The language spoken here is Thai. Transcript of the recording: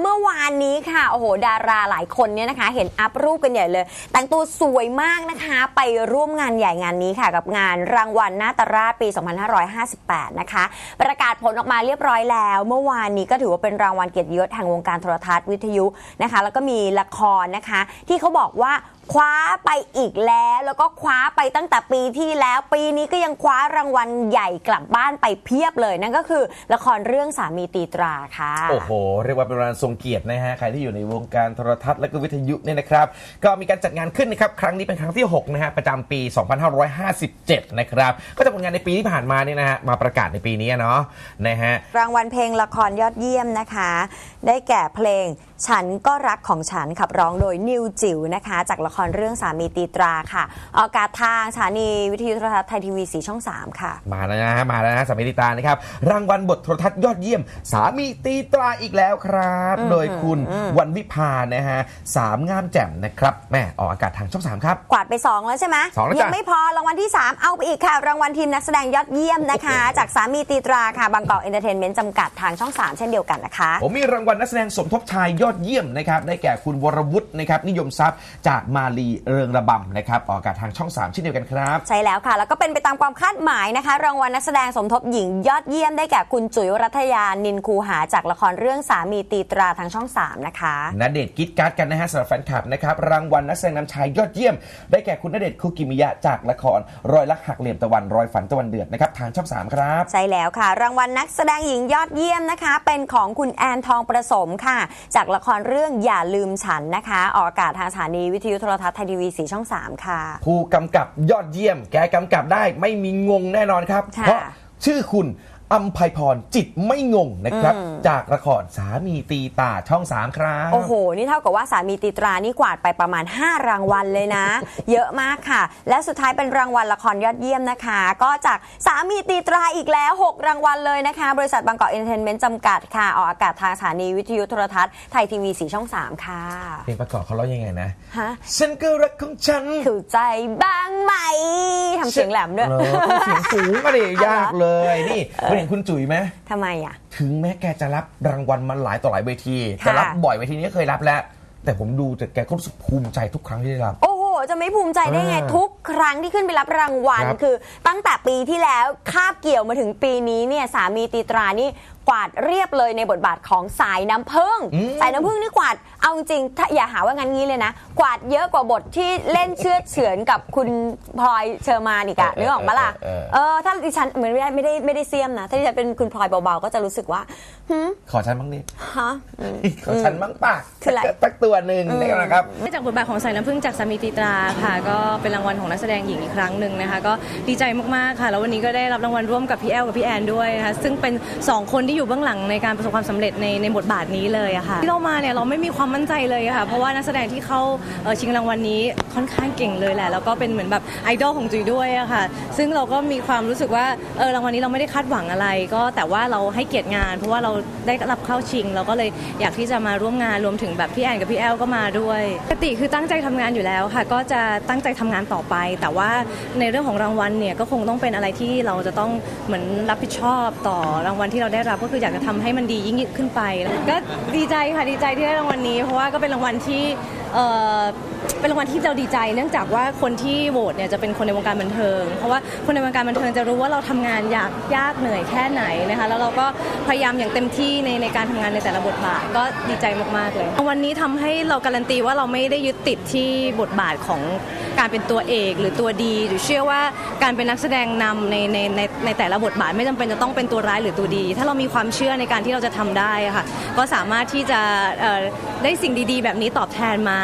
เมื่อวานนี้ค่ะ โอ้โห ดาราหลายคนเนี่ยนะคะ เห็นอัพรูปกันใหญ่เลย แต่งตัวสวยมากนะคะ ไปร่วมงานใหญ่งานนี้ค่ะ กับงานรางวัลนาตราปี 2558 นะคะ ประกาศผลออกมาเรียบร้อยแล้ว เมื่อวานนี้ก็ถือว่าเป็นรางวัลเกียรติยศแห่งวงการโทรทัศน์วิทยุนะคะ แล้วก็มีละครนะคะ ที่เขาบอกว่าคว้าไปอีกแล้วแล้วก็คว้าไปตั้งแต่ปีที่แล้ว ปีนี้ก็ยังคว้ารางวัลใหญ่กลับบ้านไปเพียบเลย นั่นก็คือละครเรื่องสามีตีตราค่ะ โอ้โห เรียกว่าเป็นรางวัลทรงเกียรตินะฮะใครที่อยู่ในวงการโทรทัศน์และก็วิทยุเนี่ยนะครับ ก็มีการจัดงานขึ้นนะครับครั้งนี้เป็นครั้งที่6นะฮะประจำปี 2557 นะครับก็จะผลงานในปีที่ผ่านมาเนี่ยนะฮะมาประกาศในปีนี้เนาะนะฮะรางวัลเพลงละครยอดเยี่ยมนะคะ ได้แก่เพลง ฉันก็รักของฉันขับร้องโดยนิวจิ๋วนะคะ จากละครเรื่องสามีตีตราค่ะ ออกอากาศทางสถานีวิทยุโทรทัศน์ไทยทีวีสีช่อง 3 ค่ะ มาแล้วนะฮะมาแล้วนะสามีตีตรานะครับ รางวัลบทโทรทัศน์ยอดเยี่ยม สามีตีตราอีกแล้วครับ โดยคุณวันวิพานะฮะสามงามแจ่มนะครับแม่ออกอากาศทางช่อง 3 ครับ กวาดไป 2 แล้วใช่ไหมสองแล้วจ้ะยังไม่พอรางวัลที่ 3 เอาไปอีกค่ะ รางวัลทีมนักแสดงยอดเยี่ยมนะคะ จากสามีตีตราค่ะบางกอกเอนเตอร์เทนเมนต์จำกัดทางช่อง 3 เช่นเดียวกันนะคะ ผมมีรางวัลนักแสดงสมทบชายยอดเยี่ยมนะครับได้แก่คุณวรวุฒินะครับนิยมทรัพย์จากมาลีเริงระบำนะครับออกอากาศทางช่อง3เช่นเดียวกันครับ ใช่แล้วค่ะ แล้วก็เป็นไปตามความคาดหมายนะคะ รางวัลนักแสดงสมทบหญิงยอดเยี่ยมได้แก่คุณจุ๋ยรัตยานินคูหาจากละครเรื่องสามีตีตราทางช่อง 3 นะคะณเดชน์กิดการ์ดกันนะฮะสำหรับแฟนคลับนะครับรางวัลนักแสดงนำชายยอดเยี่ยม ได้แก่คุณณเดชน์คุกิมิยะจากละครรอยลักหักเหลี่ยมตะวันรอยฝันตะวันเดือดนะครับทางช่อง3ครับใช่แล้วค่ะ รางวัลนักแสดงหญิงยอดเยี่ยมนะคะ เป็นของคุณแอนทองประสมค่ะ จากละครเรื่องอย่าลืมฉันนะคะ ออกอากาศทางสถานีวิทยุโทรทัศน์ไทยทีวีสีช่อง 3 ค่ะ ผู้กำกับยอดเยี่ยม แกกำกับได้ไม่มีงงแน่นอนครับ ค่ะ เพราะชื่อคุณ อัมภัยพรจิตไม่งงนะครับอืมจากละครสามีตีตาช่อง3ครับโอ้โห นี่เท่ากับว่าสามีตีตรานี่กวาดไปประมาณ 5 รางวัลเลยนะ เยอะมากค่ะ และสุดท้ายเป็นรางวัลละครยอดเยี่ยมนะคะ ก็จากสามีตีตราอีกแล้ว 6 รางวัลเลยนะคะ บริษัทบางกอกเอนเตอร์เทนเมนต์จำกัดค่ะ ออกอากาศทางสถานีวิทยุโทรทัศน์ไทยทีวีสีช่อง 3 ค่ะเพลงประกอบเขาร้องยังไงนะฮะฉันก็รักของฉันถูกใจบ้างไหมทำเสียงแหลมด้วยเออต้องเสียงสูงอะดิยากเลยนี่คุณเห็นคุณจุ๋ยไหมทำไมอะ ถึงแม้แกจะรับรางวัลมาหลายต่อหลายเวที ค่ะ จะรับบ่อยเวทีนี้ก็เคยรับแล้ว แต่ผมดูแต่แกก็รู้สึกภูมิใจทุกครั้งที่ได้รับ โอ้โห จะไม่ภูมิใจได้ไงเออทุกครั้งที่ขึ้นไปรับรางวัล ครับ คือตั้งแต่ปีที่แล้วคาบเกี่ยวมาถึงปีนี้เนี่ยสามีตีตรานี่กวาดเรียบเลยในบทบาทของสายน้ำผึ้งอืมสายน้ำผึ้งนี่กวาดเอาจริงๆถ้าอย่าหาว่างั้นงี้เลยนะ กวาดเยอะกว่าบทที่เล่นเชื่อดเฉือนกับคุณพลอยเชอร์มานอีกอะนึกออกปะล่ะเออเออถ้าดิฉันเหมือนไม่ได้ไม่ได้ไม่ได้เสียมนะ ถ้าดิฉันเป็นคุณพลอยเบาๆก็จะรู้สึกว่าหืมขอฉันบ้างดิฮะอืมขอฉันบ้างป่ะคืออะไรสักตัวหนึ่งนะครับได้จากบทบาทของสายน้ำผึ้งจากสามีตีตราค่ะ ก็เป็นรางวัลของนักแสดงหญิงอีกครั้งหนึ่งนะคะ ก็ดีใจมากๆค่ะ แล้ววันนี้ก็ได้รับรางวัลร่วมกับพี่แอลกับพี่แอนด้วยนะคะซึ่งเป็น 2 คนที่อยู่เบื้องหลังในการประสบความสำเร็จในในบทบาทนี้เลยอะค่ะที่เรามาเนี่ยเราไม่มีความมั่นใจเลยค่ะเพราะว่านักแสดงที่เข้าชิงรางวัลนี้ค่อนข้างเก่งเลยแหละแล้วก็เป็นเหมือนแบบไอดอลของจุ๋ยด้วยอะค่ะซึ่งเราก็มีความรู้สึกว่าเออรางวัลนี้เราไม่ได้คาดหวังอะไร ก็แต่ว่าเราให้เกียรติงาน เพราะว่าเราได้รับเข้าชิง เราก็เลยอยากที่จะมาร่วมงานรวมถึงแบบพี่แอนกับพี่แอลก็มาด้วยปกติคือตั้งใจทำงานอยู่แล้วค่ะ ก็จะตั้งใจทำงานต่อไป แต่ว่าในเรื่องของรางวัลเนี่ยก็คงต้องเป็นอะไรที่เราจะต้องเหมือนรับผิดชอบต่อรางวัลที่เราได้รับก็คืออยากจะทำให้มันดียิ่งขึ้นไป ก็ดีใจค่ะดีใจที่ได้รางวัลนี้ เพราะว่าก็เป็นรางวัลที่ เป็นรางวัลที่เราดีใจ เนื่องจากว่าคนที่โหวตเนี่ยจะเป็นคนในวงการบันเทิง เพราะว่าคนในวงการบันเทิงจะรู้ว่าเราทำงานยากยากเหนื่อยแค่ไหนนะคะแล้วเราก็พยายามอย่างเต็มที่ในในการทำงานในแต่ละบทบาทก็ดีใจมากๆเลยวันนี้ทำให้เราการันตีว่าเราไม่ได้ยึดติดที่บทบาทของการเป็นตัวเอกหรือตัวดีหรือเชื่อว่าการเป็นนักแสดงนำในในในในแต่ละบทบาทไม่จำเป็นจะต้องเป็นตัวร้ายหรือตัวดี ถ้าเรามีความเชื่อในการที่เราจะทำได้ค่ะก็สามารถที่จะได้สิ่งดีๆ แบบนี้ตอบแทนมา